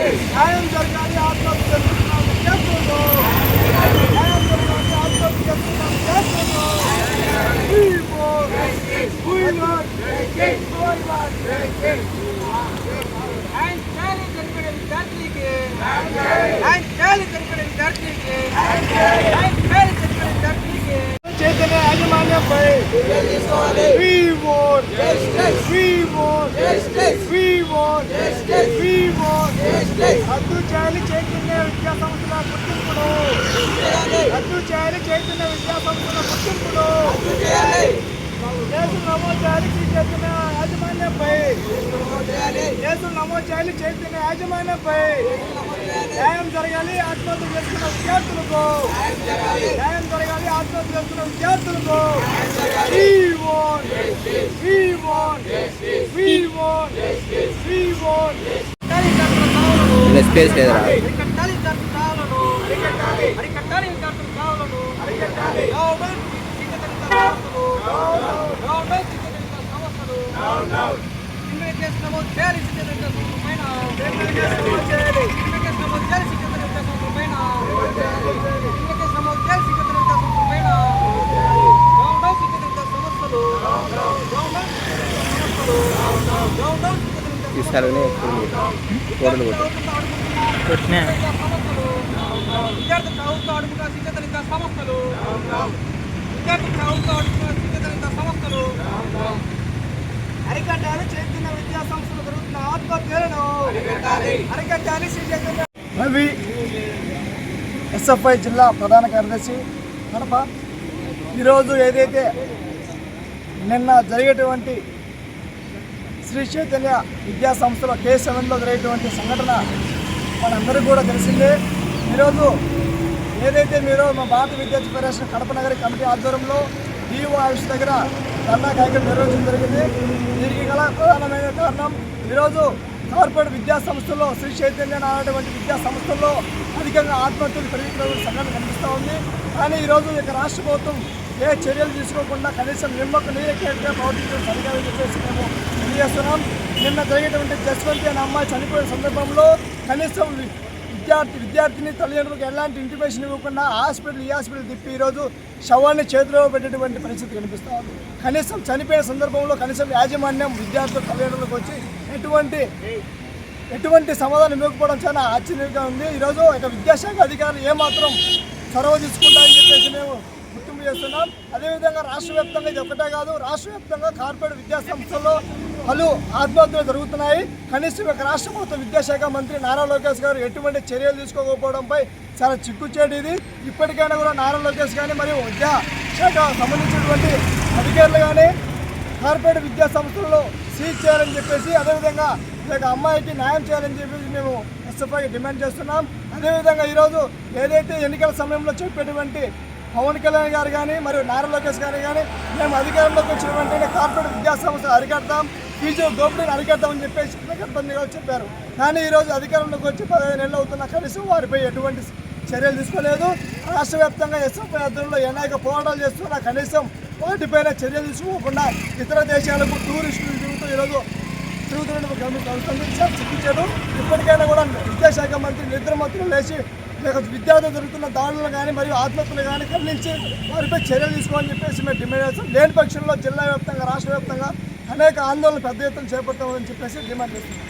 న్యాయం జరగాలి యాజమాన్యంపై We want, we want, we want, we want. రద్దు చేయాలి చైతన్య విద్యా సంస్థల గుర్తింపును. రద్దు చేయాలి చైతన్య విద్యా సంస్థల గుర్తింపును. కేసులు నమోదు చేయాలి శ్రీ చైతన్య యాజమాన్యంపై కేసులు నమోదు చేయాలి చైతన్య యాజమాన్యంపై న్యాయం జరగాలి? ఆత్మహత్య చేసుకున్న విద్యార్థులకు. న్యాయం జరగాలి ఆత్మహత్య చేసుకున్న విద్యార్థులకు. స్పేస్ లేదురా. నమోదు చేయాలి పైన చేయాలి. తీసారని కోడలు కొట్టు. కొట్టినా. విద్యార్థి ప్రభుత్వ అడుగున సిద్ధతలిత సంస్థలు. విద్యార్థి ప్రభుత్వ అడుగున సిద్ధతలిత సంస్థలు. అరికట్టాలి చైతన్య విద్యా సంస్థలు జరుగుతున్న ఆత్మహత్యలను. అరికట్టాలి శ్రీ చైతన్య రవి ఎస్ఎఫ్ఐ జిల్లా ప్రధాన కార్యదర్శి కడప. ఈరోజు ఏదైతే నిన్న జరిగేటువంటి శ్రీ చైతన్య విద్యా సంస్థలో కే సెవెన్లో జరిగేటువంటి సంఘటన మనందరికీ కూడా తెలిసిందే. ఈరోజు ఏదైతే మీరు మా భారత విద్యార్థి ఫెడరేషన్ కడప నగరి కమిటీ ఆధ్వర్యంలో డిఓ ఆఫీస్ దగ్గర ధర్నా కార్యక్రమం నిర్వహించడం జరిగింది. దీనికి గల ప్రధానమైన కారణం ఈరోజు కార్పొరేట్ విద్యా సంస్థల్లో శ్రీ చైతన్య అనేటువంటి విద్యా సంస్థల్లో అధికంగా ఆత్మహత్యలు పెరుగుతున్న సంఘటన కనిపిస్తూ ఉంది. కానీ ఈరోజు ఇక రాష్ట్ర ప్రభుత్వం ఏ చర్యలు తీసుకోకుండా కనీసం నిమ్మకు నీరెక్కేట్టుగా ప్రవర్తించడం సరికాదని చెప్పేసి మేము తెలియజేస్తున్నాం. నిన్న జరిగేటువంటి జస్వంతి అనే అమ్మాయి చనిపోయిన సందర్భంలో కనీసం విద్యార్థి విద్యార్థిని తల్లిదండ్రులకు ఎలాంటి ఇంటిమేషన్ ఇవ్వకుండా హాస్పిటల్ ఈ హాస్పిటల్ తిప్పి ఈరోజు శవాన్ని చేతిలో పెట్టేటువంటి పరిస్థితి కనిపిస్తుంది కనీసం చనిపోయిన సందర్భంలో కనీసం యాజమాన్యం విద్యార్థుల తల్లిదండ్రులకు వచ్చి ఎటువంటి ఎటువంటి సమాధానం ఇవ్వకపోవడం చాలా ఆశ్చర్యంగా ఉంది. ఈరోజు ఒక విద్యాశాఖ అధికారులు ఏమాత్రం చొరవ తీసుకుంటారని చెప్పేసి మేము గుర్తింపు చేస్తున్నాం. అదేవిధంగా రాష్ట్ర వ్యాప్తంగా ఇది ఒకటే కాదు రాష్ట్ర వ్యాప్తంగా కార్పొరేట్ విద్యా సంస్థల్లో పలు ఆత్మహత్యలు జరుగుతున్నాయి. కనీసం ఇక రాష్ట్ర ప్రభుత్వ విద్యాశాఖ మంత్రి నారా లోకేష్ గారు ఎటువంటి చర్యలు తీసుకోకపోవడంపై చాలా చిక్కుచేటు ఇది. ఇప్పటికైనా కూడా నారా లోకేష్ కానీ మరియు విద్యాశాఖ సంబంధించినటువంటి అధికారులు కానీ కార్పొరేట్ విద్యా సంస్థల్లో సీజ్ చేయాలని చెప్పేసి అదేవిధంగా ఈ యొక్క అమ్మాయికి న్యాయం చేయాలని చెప్పేసి మేము ఎస్ఎఫ్ఐకి డిమాండ్ చేస్తున్నాం. అదేవిధంగా ఈరోజు ఏదైతే ఎన్నికల సమయంలో చెప్పేటువంటి పవన్ కళ్యాణ్ గారు కానీ మరియు నారా లోకేష్ గారు కానీ మేము అధికారంలోకి వచ్చిన వెంటనే కార్పొరేట్ విద్యా సంస్థ అరికడతాం. పీజీ దోపిడీని అరికడతామని చెప్పేసి ఇబ్బందిగా చెప్పారు. కానీ ఈరోజు అధికారంలోకి వచ్చి పదహైదు నెలలు అవుతున్న కనీసం వారిపై ఎటువంటి చర్యలు తీసుకోలేదు. రాష్ట్ర వ్యాప్తంగా ఎస్ఎఫ్ఐ ఆధ్వర్యంలో అనేక పోరాటాలు చేస్తున్నా కనీసం వాటిపైన చర్యలు తీసుకోకుండా ఇతర దేశాలకు టూరిస్టులు తిరుగుతూ ఈరోజు తిరుగుతున్న గమనిస్తుంది సార్ చూపించారు. ఇప్పటికైనా కూడా విద్యాశాఖ మంత్రి నిద్ర మంత్రులు లేచి లేక విద్యార్థులు జరుగుతున్న దాడులను కానీ మరియు ఆత్మహత్యలు కానీ ఖండించి వారిపై చర్యలు తీసుకోమని చెప్పేసి మేము డిమాండ్ చేస్తాం లేని పక్షంలో జిల్లా వ్యాప్తంగా రాష్ట్ర వ్యాప్తంగా అనేక ఆందోళనలు పెద్ద ఎత్తున చేపడతామని చెప్పేసి డిమాండ్ చేస్తున్నాం.